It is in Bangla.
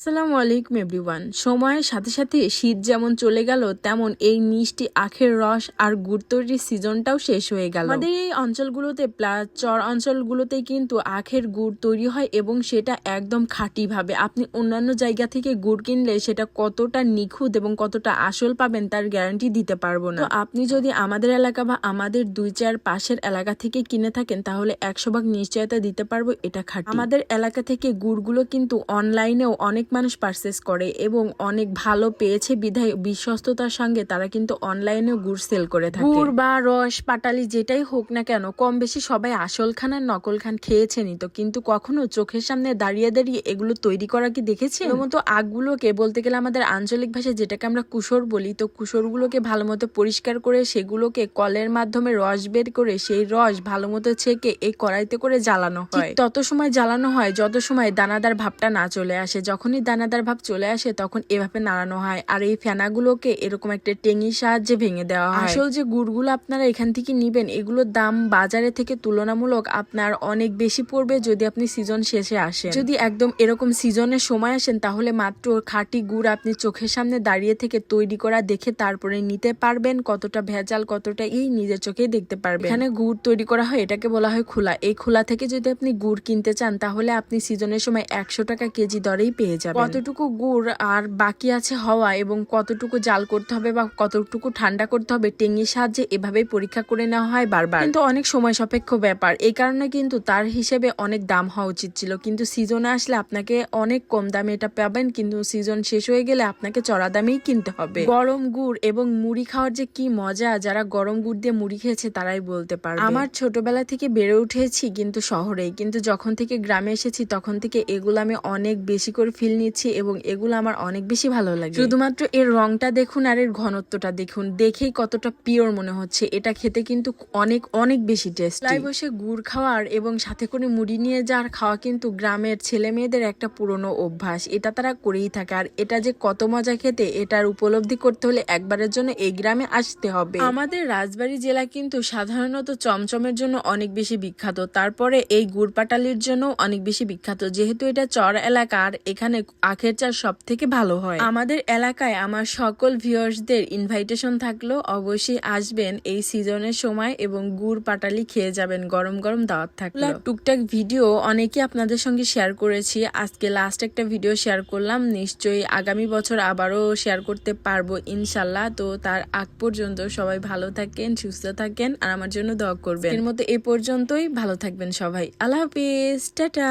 আসসালামু আলাইকুম, এভরিওয়ান। সময়ের সাথে সাথে শীত যেমন চলে গেল, তেমন এই মিষ্টি আখের রস আর গুড় তৈরির সিজনটাও শেষ হয়ে গেল। আমাদের এই অঞ্চলগুলোতে, প্লাস চর অঞ্চলগুলোতে কিন্তু আখের গুড় তৈরি হয় এবং সেটা একদম খাঁটিভাবে। আপনি অন্যান্য জায়গা থেকে গুড় কিনলে সেটা কতটা নিখুঁত এবং কতটা আসল পাবেন তার গ্যারান্টি দিতে পারব না। আপনি যদি আমাদের এলাকা বা আমাদের দুই চার পাশের এলাকা থেকে কিনে থাকেন, তাহলে একশো ভাগ নিশ্চয়তা দিতে পারব, এটা খাঁটি। আমাদের এলাকা থেকে গুড়গুলো কিন্তু অনলাইনেও অনেক মানুষ পারচেস করে এবং অনেক ভালো পেয়েছে বিধায় বিশ্বস্ততার সঙ্গে তারা কিন্তু অনলাইনে গুড় সেল করে থাকে। গুড় বা রস পাটালি যেটাই হোক না কেন কম বেশি সবাই আসল খান আর নকল খান খেয়েছেনই তো। কিন্তু কখনো চোখের সামনে দাঁড়িয়ে দাঁড়িয়ে এগুলো তৈরি করা কি দেখেছে মতো আগগুলোকে বলতে গেলে আমাদের আঞ্চলিক ভাষায় যেটাকে আমরা কুসর বলি তো কুসরগুলোকে ভালো মতো পরিষ্কার করে সেগুলোকে কলের মাধ্যমে রস বের করে সেই রস ভালো মতো ছেঁকে এই কড়াইতে করে জ্বালানো হয়। তত সময় জ্বালানো হয় যত সময় দানাদার ভাবটা না চলে আসে। যখনই দানাদার ভাব চলে আসে তখন এভাবে নাড়ানো হয়। আর এই ফেনাগুলোকে এরকম একটা টেঙির সাহায্যে ভেঙে দেওয়া হয়। আসল যে গুড়গুলো আপনারা এখান থেকে নিবেন এগুলোর দাম বাজারে থেকে তুলনামূলক আপনার অনেক বেশি পড়বে যদি আপনি সিজন শেষে আসেন। যদি একদম এরকম সিজনের সময় আসেন তাহলে মাত্র খাঁটি গুড় আপনি চোখের সামনে দাঁড়িয়ে থেকে তৈরি করা দেখে তারপরে নিতে পারবেন। কতটা ভেজাল কতটা এই নিজের চোখেই দেখতে পারবেন। এখানে গুড় তৈরি করা হয় এটাকে বলা হয় খোলা। এই খোলা থেকে যদি আপনি গুড় কিনতে চান তাহলে আপনি সিজনের সময় একশো টাকা কেজি দরেই পেয়ে যাবেন। কতটুকু গুড় আর বাকি আছে হওয়া এবং কতটুকু জাল করতে হবে বা কতটুকু ঠান্ডা করতে হবে টেঙ্গির সাহায্যে এভাবেই পরীক্ষা করে নেওয়া হয় বারবার। কিন্তু অনেক সময় সাপেক্ষ ব্যাপার। এই কারণে কিন্তু তার হিসেবে অনেক দাম হওয়া উচিত ছিল। কিন্তু সিজনে আসলে আপনাকে অনেক কম দামে এটা পাবেন। কিন্তু সিজন শেষ হয়ে গেলে আপনাকে চড়া দামেই কিনতে হবে। গরম গুড় এবং মুড়ি খাওয়ার যে কি মজা যারা গরম গুড় দিয়ে মুড়ি খেয়েছে তারাই বলতে পারবে। আমার ছোটবেলা থেকে বেড়ে উঠেছি কিন্তু শহরেই। কিন্তু যখন থেকে গ্রামে এসেছি তখন থেকে এগুলো আমি অনেক বেশি করে ফিল নিচ্ছি এবং এগুলো আমার অনেক বেশি ভালো লাগে। শুধুমাত্র এর রংটা দেখুন আর এর ঘনত্বটা দেখুন দেখেই কতটা পিওর মনে হচ্ছে। এটা খেতে কিন্তু অনেক অনেক বেশি টেস্ট লাই বসে গুড় খাওয়ার এবং সাথে করে মুড়ি নিয়ে যাওয়ার খাওয়া কিন্তু গ্রামের ছেলে মেয়েদের একটা পুরনো অভ্যাস। এটা তারা করেই থাকে আর এটা যে কত মজা খেতে এটার উপলব্ধি করতে হলে একবারের জন্য এই গ্রামে আসতে হবে। আমাদের রাজবাড়ী জেলা কিন্তু সাধারণত চমচমের জন্য অনেক বেশি বিখ্যাত। তারপরে এই গুড় পাটালির জন্য অনেক বেশি বিখ্যাত। যেহেতু এটা চর এলাকার এখানে আখের চাষ সব থেকে ভালো হয়। আমাদের এলাকায় আমার সকল ভিউয়ার্সদের ইনভাইটেশন থাকল অবশ্যই আসবেন এই সিজনের সময় এবং গুড় পাটালি খেয়ে যাবেন গরম গরম দাওয়াত থাকল। টুকটাক ভিডিও অনেকে আপনাদের সঙ্গে শেয়ার করেছি আজকে লাস্ট একটা ভিডিও শেয়ার করলাম নিশ্চয়ই আগামী বছর আবারও শেয়ার করতে পারব ইনশাল্লাহ তো তার আগ পর্যন্ত সবাই ভালো থাকেন সুস্থ থাকেন আর আমার জন্য দোয়া করবেন। এর মতো এ পর্যন্তই ভালো থাকবেন সবাই। আল্লাহ হাফিজ টাটা!